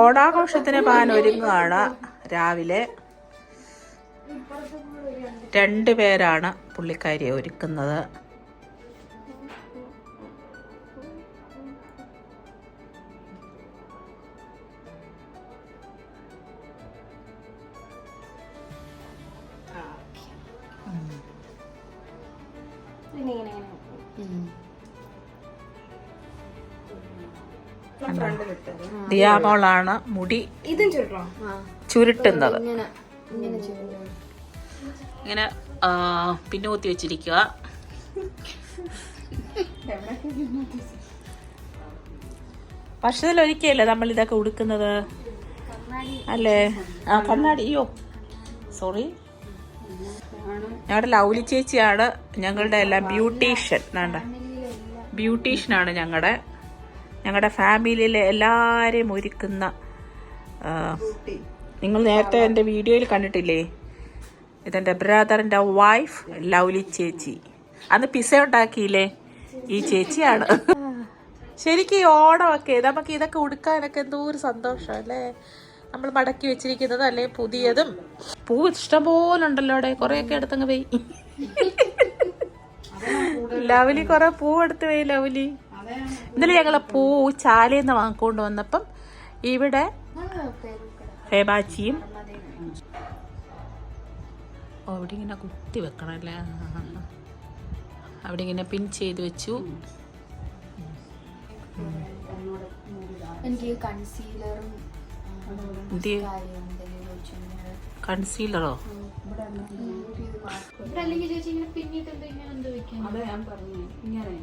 ഓണാഘോഷത്തിന് pan ഒരുങ്ങുകയാണ് രാവിലെ. രണ്ട് പേരാണ് പുള്ളിക്കാരിയെ ഒരുക്കുന്നത്. ഇനി ഇങ്ങനെ ഇങ്ങനെ. ദിയാമോളാണ് മുടി ചുരുട്ടുന്നത്. ഇങ്ങനെ പിന്നൂത്തി വെച്ചിരിക്കുക. വർഷത്തിലൊരിക്കലല്ലേ നമ്മൾ ഇതൊക്കെ ഉടുക്കുന്നത്? അല്ലേ? ആ കണ്ണാടി അയ്യോ സോറി ഞങ്ങളുടെ ലൗലി ചേച്ചിയാണ് ഞങ്ങളുടെ എല്ലാം ബ്യൂട്ടീഷ്യൻ. വേണ്ട. ബ്യൂട്ടീഷ്യനാണ് ഞങ്ങളുടെ ഞങ്ങളുടെ ഫാമിലിയിലെ എല്ലാവരെയും ഒരുക്കുന്ന നിങ്ങൾ നേരത്തെ എന്റെ വീഡിയോയിൽ കണ്ടിട്ടില്ലേ? ഇതെന്റെ ബ്രദറിന്റെ വൈഫ് ലൗലി ചേച്ചി. അന്ന് പിസ ഉണ്ടാക്കിയില്ലേ? ഈ ചേച്ചിയാണ്. ശരിക്കും ഈ ഓണമൊക്കെ നമുക്ക് ഇതൊക്കെ ഉടുക്കാനൊക്കെ എന്തോ ഒരു സന്തോഷം അല്ലേ? നമ്മൾ മടക്കി വെച്ചിരിക്കുന്നത് അല്ലെ പുതിയതും? പൂ ഇഷ്ടംപോലെ ഉണ്ടല്ലോ അവിടെ കുറേയൊക്കെ എടുത്തങ്ങ് പോയി ലവലി കുറെ പൂ എടുത്ത് പോയി ലവലി ഇന്നലെ ഞങ്ങൾ പൂ ചാലേന്ന് വാങ്ങിക്കൊണ്ട് വന്നപ്പം ഇവിടെ ഹേബാച്ചിയും ഓ അവിടെ ഇങ്ങനെ കുത്തി വെക്കണം അല്ലേ ആ, ആ, ആ. അവിടെ ഇങ്ങനെ പിൻ ചെയ്ത് വെച്ചു. എനിക്ക് കൺസീലറും എന്ത് കൺസീലറോ അല്ലെങ്കിൽ ചേച്ചി ഇങ്ങനെ പിന്നീട് എന്തെങ്കിലും ഇങ്ങനെ എന്തോ വെക്കാൻ അതെ ഞാൻ പറഞ്ഞു. ഇങ്ങനെ.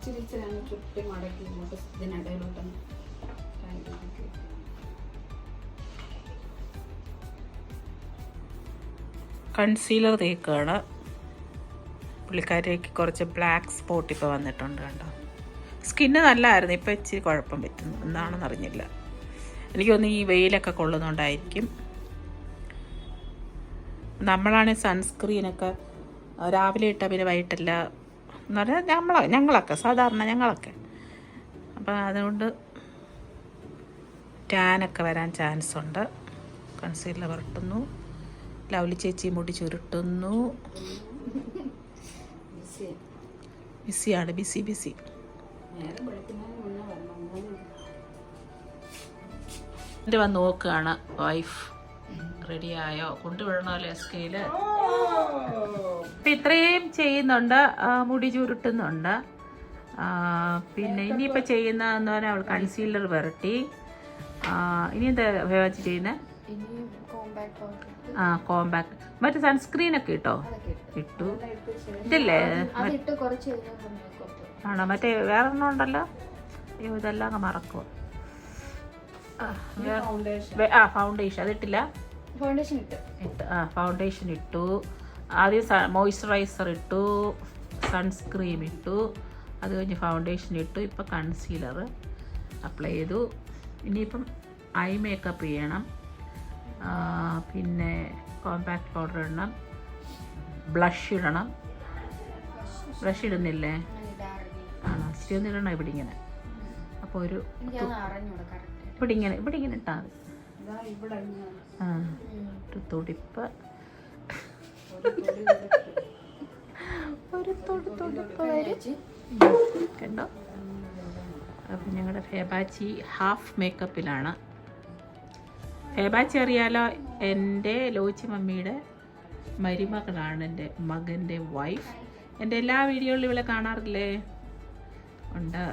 ഇച്ചിരി ചുറ്റി മടക്കി ഇങ്ങോട്ട് ഇതിനിടയിലോട്ടൊന്ന്. കൺസീലർ തേക്കാണ് പുള്ളിക്കാരിക്ക് കുറച്ച് ബ്ലാക്ക് സ്പോട്ട് ഇപ്പോൾ വന്നിട്ടുണ്ട് കണ്ടോ? സ്കിന്ന് നല്ലതായിരുന്നു ഇപ്പം ഇച്ചിരി കുഴപ്പം പറ്റുന്നു. എന്താണെന്ന് അറിഞ്ഞില്ല. എനിക്ക് തോന്നുന്നു ഈ വെയിലൊക്കെ കൊള്ളുന്നുണ്ടായിരിക്കും. നമ്മളാണെങ്കിൽ സൺസ്ക്രീനൊക്കെ രാവിലെ ഇട്ടാൽ പിന്നെ വൈകിട്ടല്ല എന്ന് പറഞ്ഞാൽ നമ്മള ഞങ്ങളൊക്കെ സാധാരണ ഞങ്ങളൊക്കെ. അപ്പം അതുകൊണ്ട് ടാനൊക്കെ വരാൻ ചാൻസ് ഉണ്ട് കൺസീലർ പുരട്ടുന്നു. ലവ്ലി ചേച്ചി മുടി ചുരുട്ടുന്നു. ബിസിയാ. ബിസിയാണ് ബിസി ബിസി. എന്റെ വന്ന് നോക്കുകയാണ് വൈഫ്. റെഡിയായോ? കൊണ്ടുവിടണമല്ലോ സ്കെയിൽ ഇപ്പം ഇത്രയും ചെയ്യുന്നുണ്ട്. മുടി ചുരുട്ടുന്നുണ്ട്. പിന്നെ ഇനിയിപ്പോൾ ചെയ്യുന്ന എന്ന് പറഞ്ഞാൽ അവൾ കൺസീലർ വരട്ടി. ഇനി എന്താ ഉപയോഗിച്ച് ചെയ്യുന്നത് ആ കോമ്പാക്ട് മറ്റേ സൺസ്ക്രീൻ ഒക്കെ ഇട്ടോ? ഇട്ടു. ഇതില്ലേ ആണോ? മറ്റേ വേറെ ഒന്നും ഉണ്ടല്ലോ? അയ്യോ ഇതെല്ലാം അങ്ങ് മറക്കും ആ, ഫൗണ്ടേഷൻ അതിട്ടില്ല ഫൗണ്ടേഷൻ ഇട്ട്. ആ ഫൗണ്ടേഷൻ ഇട്ടു. ആദ്യം മോയ്സ്ചറൈസർ ഇട്ടു സൺസ്ക്രീം ഇട്ടു അത് കഴിഞ്ഞ് ഫൗണ്ടേഷൻ ഇട്ടു ഇപ്പം കൺസീലർ അപ്ലൈ ചെയ്തു. ഇനിയിപ്പം ഐ മേക്കപ്പ് ചെയ്യണം. പിന്നെ കോമ്പാക്ട് പൗഡർ ഇടണം. ബ്ലഷ് ഇടണം. ബ്ലഷ് ഇടുന്നില്ലേ? ആണോ ഇച്ചിരി ഒന്ന് ഇടണം ഇവിടെ ഇങ്ങനെ. അപ്പോൾ ഒരു ഇവിടെ ഇങ്ങനെ ഇവിടെ ഇങ്ങനെ ഇട്ടാൽ മതി. ആ ഒരു തുടിപ്പ്. ഒരു തൊടു വരും. അപ്പം ഞങ്ങളുടെ ഫേബാച്ചി ഹാഫ് മേക്കപ്പിലാണ്. ഫേബാച്ചി അറിയാലോ എന്റെ ലോച്ചി മമ്മിയുടെ മരുമകളാണ് എന്റെ മകന്റെ വൈഫ് എന്റെ എല്ലാ വീഡിയോയിലും ഇവളെ കാണാറില്ലേ? ഉണ്ട്.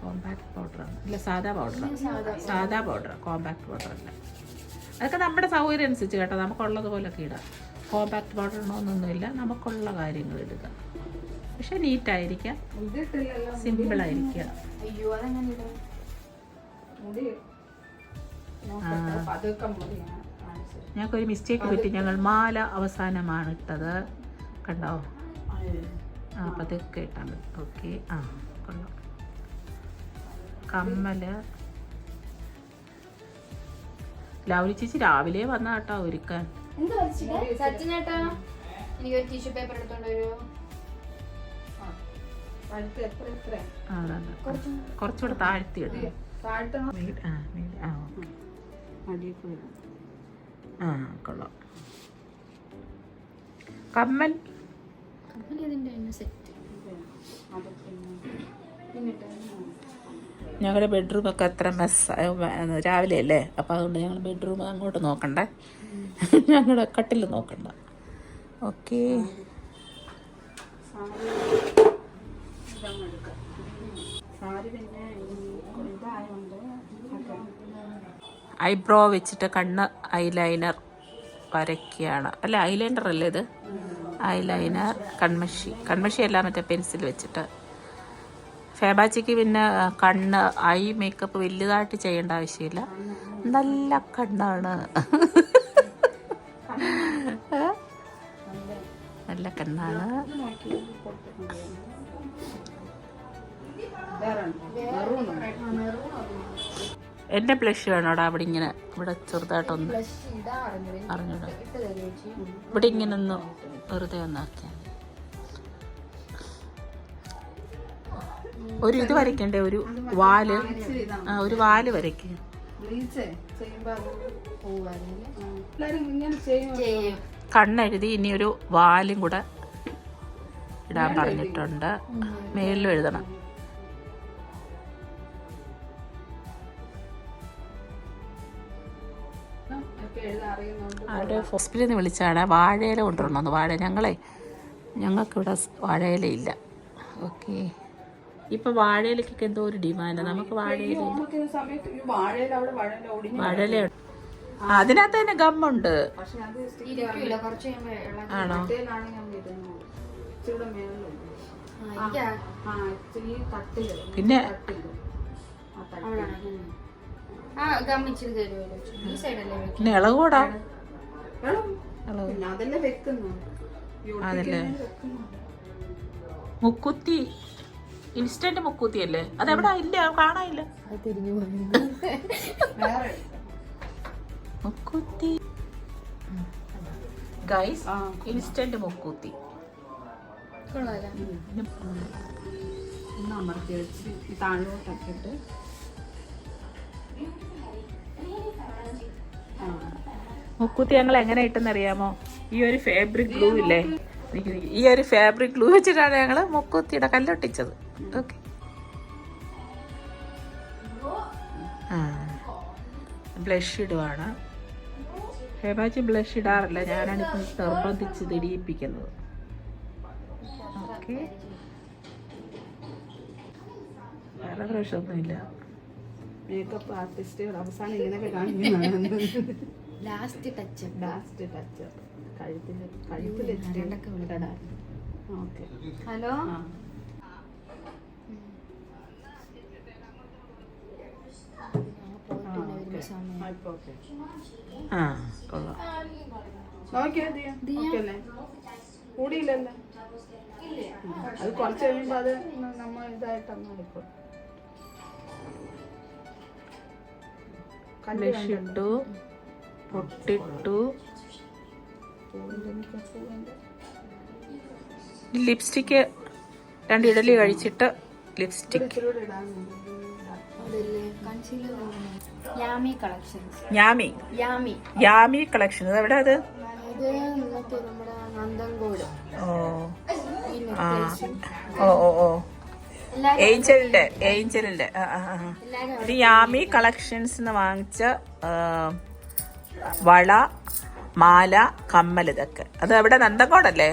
കോമ്പാക്ട് പൗഡറാണ് ഇല്ല സാധാ പൗഡറാണ് സാധാ പൗഡർ കോമ്പാക്ട് പൗഡർ അല്ല. അതൊക്കെ നമ്മുടെ സൗകര്യം അനുസരിച്ച് കേട്ടോ. നമുക്കുള്ളത് പോലൊക്കെ ഇടാം. കോമ്പാക്ട് പൗഡർ ഇടണമെന്നൊന്നുമില്ല നമുക്കുള്ള കാര്യങ്ങൾ ഇടുക പക്ഷെ നീറ്റായിരിക്കാം ഇതിട്ടില്ലല്ലോ സിമ്പിളായിരിക്കുക അയ്യോ അതെങ്ങനെ ഇടും? മുടി. നോക്കട്ടെ പതുക്കെ മുടി. ഞാൻ കാണിച്ചു തരാം. ഞങ്ങൾക്കൊരു മിസ്റ്റേക്ക് പറ്റി. ഞങ്ങൾ മാല അവസാനമാണ് ഇട്ടത്. കണ്ടോ? ആ അപ്പം അതൊക്കെ ഇട്ടാൽ മതി. ഓക്കെ ആ കൊള്ളാം. കമ്മൽ. ലവ്ലി ചേച്ചി രാവിലെ വന്ന കേട്ടോ ഒരുക്കാൻ. എന്ത് വലിച്ചിട്ട് സച്ചിനേട്ടാ എനിക്ക് ഒരു ടിഷ്യൂ പേപ്പർ എടുത്തോണ്ട് വരുമോ കുറച്ചുകൂടെ താഴ്ത്തി ആ, കൊള്ളാം. കമ്മൽ? ഇതിന്റെ സെറ്റ് അതൊക്കെ പിന്നിട്ട്? ഞങ്ങളുടെ ബെഡ്റൂമൊക്കെ അത്ര മെസ് രാവിലെ അല്ലേ? അപ്പം അതുകൊണ്ട് ഞങ്ങൾ ബെഡ്റൂം അങ്ങോട്ട് നോക്കണ്ട. ഞങ്ങളുടെ കട്ടിൽ നോക്കണ്ട. ഓക്കെ. ഐബ്രോ വെച്ചിട്ട് കണ്ണ് ഐലൈനർ വരയ്ക്കുകയാണ്. അല്ല? ഐലൈനർ അല്ലേ ഇത്? ഐലൈനർ കൺമഷി കൺമഷി അല്ല മറ്റേ പെൻസിൽ വെച്ചിട്ട്. ഫേബാച്ചിക്ക് പിന്നെ കണ്ണ് ഐ മേക്കപ്പ് വലുതായിട്ട് ചെയ്യേണ്ട ആവശ്യമില്ല. നല്ല കണ്ണാണ്? നല്ല കണ്ണാണ്. എന്റെ? ബ്ലഷ് വേണോടാ അവിടെ ഇങ്ങനെ ഇവിടെ ചെറുതായിട്ടൊന്ന് അറിഞ്ഞൂടാ. ഇവിടെ ഇങ്ങനെ ഒന്ന് വെറുതെ ഒന്നാക്കിയാൽ ഒരു ഇത് വരയ്ക്കണ്ടേ? ഒരു വാൽ. ആ ഒരു വാൽ വരയ്ക്കുക കണ്ണെഴുതി ഇനി ഒരു വാലും കൂടെ ഇടാൻ പറഞ്ഞിട്ടുണ്ട്. മേലിലും എഴുതണം. അവിടെ ഹോസ്പിറ്റലിൽ നിന്ന് വിളിച്ചാണ്. വാഴയില കൊണ്ടുവരണമെന്ന് വാഴ. ഞങ്ങളെ ഞങ്ങൾക്കിവിടെ വാഴയില ഇല്ല. ഓക്കെ. ഇപ്പം വാഴയിലേക്കൊക്കെ എന്തോ ഒരു ഡിമാൻഡ് നമുക്ക് വാഴയില വാഴയില അതിനകത്ത് തന്നെ ഗമ്മുണ്ട്. ആണോ? പിന്നെ? പിന്നെ ഇളകൂടാ. അതല്ലേ വെക്കുന്നു ഈ വെക്കുന്നു. മുക്കുത്തി. ഇൻസ്റ്റന്റ് മുക്കൂത്തി അല്ലേ എവിടെ ഇല്ല കാണാനില്ല. മുക്കൂത്തി. ഗൈസ് ഇൻസ്റ്റന്റ് മുക്കൂത്തി. അമർത്തി വെച്ച് താഴോട്ടൊക്കെ ഇട്ട് മുക്കുത്തി ഞങ്ങൾ എങ്ങനെ ഇട്ടെന്നറിയാമോ? ഈ ഒരു ഫാബ്രിക് ഗ്ലൂ ഇല്ലേ. ഈ ഒരു ഫാബ്രിക് ഗ്ലൂ വെച്ചിട്ടാണ് ഞങ്ങൾ മുക്കുത്തിയുടെ കല്ലൊട്ടിച്ചത്. ഓക്കെ ആ. ബ്ലഷ് ഇടുവാണ്. ഹേബാജി ബ്ലഷ് ഇടാറില്ല. ഞാനാണ് ഇപ്പം നിർബന്ധിച്ച് തിരിയിപ്പിക്കുന്നത് ഓക്കെ വേറെ പ്രശ്നമൊന്നുമില്ല മേക്കപ്പ് ആർട്ടിസ്റ്റുകൾ അവസാനം ഇങ്ങനെയൊക്കെ കാണിക്കുന്നതാണ്. Last touch last touch okay. Hello? ആ. നോക്കിയോ? കൂടിയില്ലല്ലോ. അത് കുറച്ച് അത് നമ്മൾ ഇതായിട്ട് അങ്ങ് എടുക്കും. പൊട്ടിട്ടു ലിപ്സ്റ്റിക്ക് രണ്ട് ഇഡലി കഴിച്ചിട്ട് lipstick Yami collections Yami. Yami. Yami collection. എവിടെ അത് ഓ. ഓ ഓ ഏഞ്ചലിന്റെ ഏഞ്ചലിന്റെ. ഇത് യാമി കളക്ഷൻസ് വാങ്ങിച്ച വള മാല കമ്മൽ ഇതൊക്കെ. അത് എവിടെ നന്ദങ്കോടല്ലേ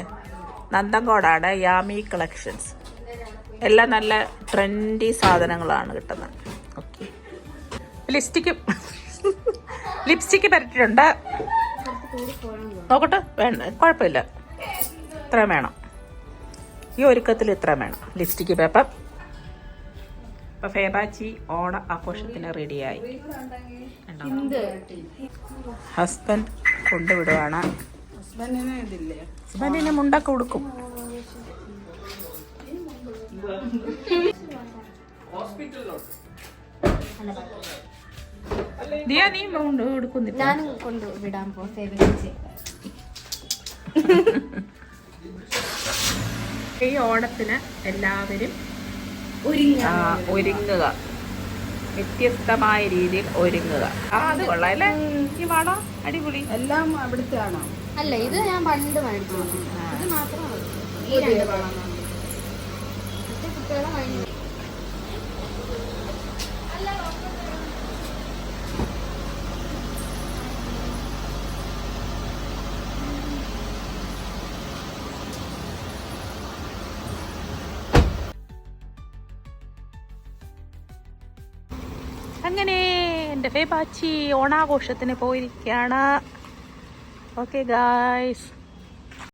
നന്ദങ്കോടാണ് യാമി കളക്ഷൻസ്. എല്ലാം നല്ല ട്രെൻഡി സാധനങ്ങളാണ് കിട്ടുന്നത്. Okay lipstick. ലിപ്സ്റ്റിക്ക് പരട്ടിട്ടുണ്ട് കൂടി നോക്കട്ടെ. വേണ്ട കുഴപ്പമില്ല. ഇത്രയും വേണം. ഈ ഒരുക്കത്തിൽ ഇത്രയും വേണം. Lipstick paper. ഇപ്പൊ ഫേബാച്ചി ഓണ ആഘോഷത്തിന് റെഡിയായി ഹസ്ബൻഡ് കൊണ്ടുവിടുവാണ്. ഹസ്ബൻഡിന് മുണ്ടൊക്കെ കൊടുക്കും ദിയ നീ മുണ്ട് ഉടുക്കുന്നില്ല? ഞാനും കൊണ്ടുവിടാൻ പോ ഈ ഓണത്തിന് എല്ലാവരും ഒരുങ്ങുക. വ്യത്യസ്തമായ രീതിയിൽ ഒരുങ്ങുക. ആ അത് കൊള്ളാം അല്ലേ? ഈ വാടാ അടിപൊളി. എല്ലാം അവിടുത്തെ ആണോ? അല്ല ഇത് ഞാൻ പണ്ട് മേടിച്ചു. ഇത് മാത്രമേ ഈ രണ്ട് വളം. മറ്റേ കുട്ടികളെ കഴിഞ്ഞു എന്റെ ഫേബാച്ചി ഓണാഘോഷത്തിന് പോയിരിക്കുകയാണ് ഓക്കെ ഗായ്സ്